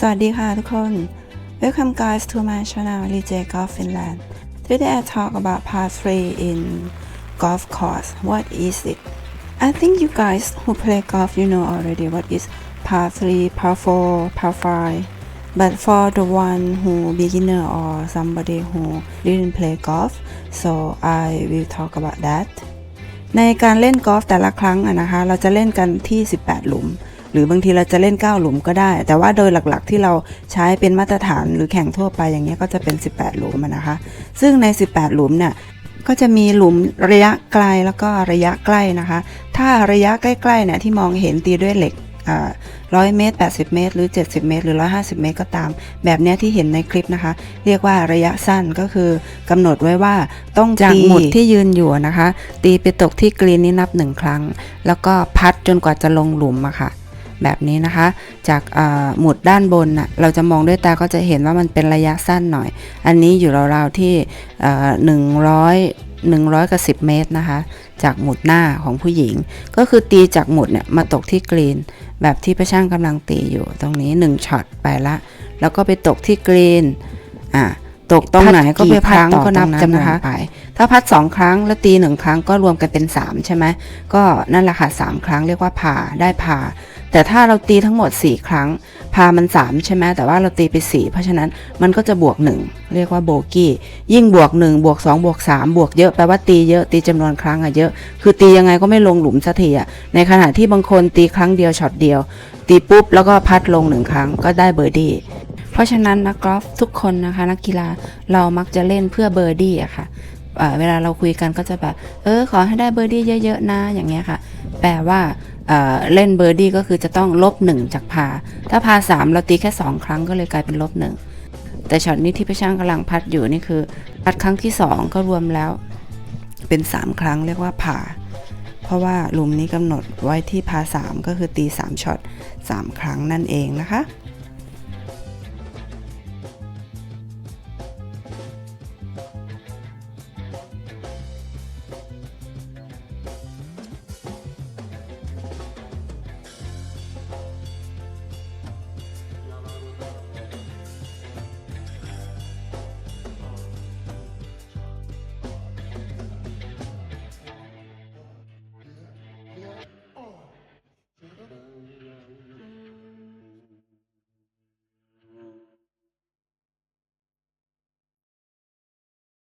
สวัสดีค่ะทุกคน Welcome guys to my channel DJ Golf Finland Today I talk about par 3 in golf course What is it? I think you guys who play golf you know already what is par 3, par 4, par 5 But for the one who beginner or somebody who didn't play golf so I will talk about that ในการเล่นกอล์ฟแต่ละครั้งนะคะ เราจะเล่นกันที่ 18 หลุม หรือบางทีเราจะเล่น 9 หลุมก็ได้ แต่ว่าโดยหลักๆที่เราใช้เป็นมาตรฐานหรือแข่งทั่วไปอย่างเงี้ยก็จะเป็น 18 หลุมนะคะ ซึ่งใน 18 หลุมเนี่ยก็จะมีหลุมระยะไกลแล้วก็ระยะใกล้นะคะ ถ้าระยะใกล้ๆเนี่ยที่มองเห็นตีด้วยเหล็กร้อยเมตร 80 เมตร หรือ 70 เมตร หรือ 150 เมตรก็ตาม แบบนี้ที่เห็นในคลิปนะคะ เรียกว่าระยะสั้นก็คือกำหนดไว้ว่าต้องจากหมุดที่ยืนอยู่นะคะ ตีไปตกที่กรีนนี่นับหนึ่งครั้ง แล้วก็พัดจนกว่าจะลงหลุมอะค่ะ แบบนี้นะคะ จากหมุดด้านบนน่ะเราจะมองด้วยตาก็จะเห็นว่ามันเป็นระยะสั้นหน่อย อันนี้อยู่ราวๆที่หนึ่งร้อยหนึ่งร้อยกับสิบเมตรนะคะ จากหมุดหน้าของผู้หญิง ก็คือตีจากหมุดเนี่ยมาตกที่กรีน แบบที่ประช่างกำลังตีอยู่ตรงนี้ 1ช็อตไปละ แล้วก็ไปตกที่กรีนอ่า ตกตรงไหนก็ไปพัดก็นับจำนวนไป ถ้าพัดสองครั้งแล้วตีหนึ่งครั้งก็รวมกันเป็น3ใช่ไหมก็นั่นแหละค่ะสามครั้งเรียกว่าผ่าได้ผ่า แต่ถ้าเราตีทั้งหมด4ครั้งพามัน3ใช่ไหมแต่ว่าเราตีไป4เพราะฉะนั้นมันก็จะบวก1เรียกว่าโบกี้ ยิ่งบวก1บวก2บวก3บวกเยอะแปลว่าตีเยอะตีจำนวนครั้งอะเยอะ คือตียังไงก็ไม่ลงหลุมสักทีอะในขณะที่บางคนตีครั้งเดียวช็อตเดียว ตีปุ๊บแล้วก็พัดลงหนึ่งครั้งก็ได้เบอร์ดี้ เพราะฉะนั้นนักกอล์ฟทุกคนนะคะนักกีฬาเรามักจะเล่นเพื่อเบอร์ดี้อะค่ะอ่าเวลาเราคุยกันก็จะแบบเออขอให้ได้เบอร์ดี้เยอะๆนะอย่างเงี้ยค่ะ แปลว่าเเล่นเบอร์ดี้ก็คือจะต้องลบหนึ่งจากพา ถ้าพาสามเราตีแค่สองครั้งก็เลยกลายเป็นลบหนึ่งแต่ช็อตนี้ที่พี่ช่างกำลังพัดอยู่นี่คือ พัดครั้งที่สองก็รวมแล้ว เป็นสามครั้งเรียกว่าผ่า เพราะว่าหลุมนี้กำหนดไว้ที่พาสามก็คือตีสามช็อตสามครั้งนั่นเองนะคะ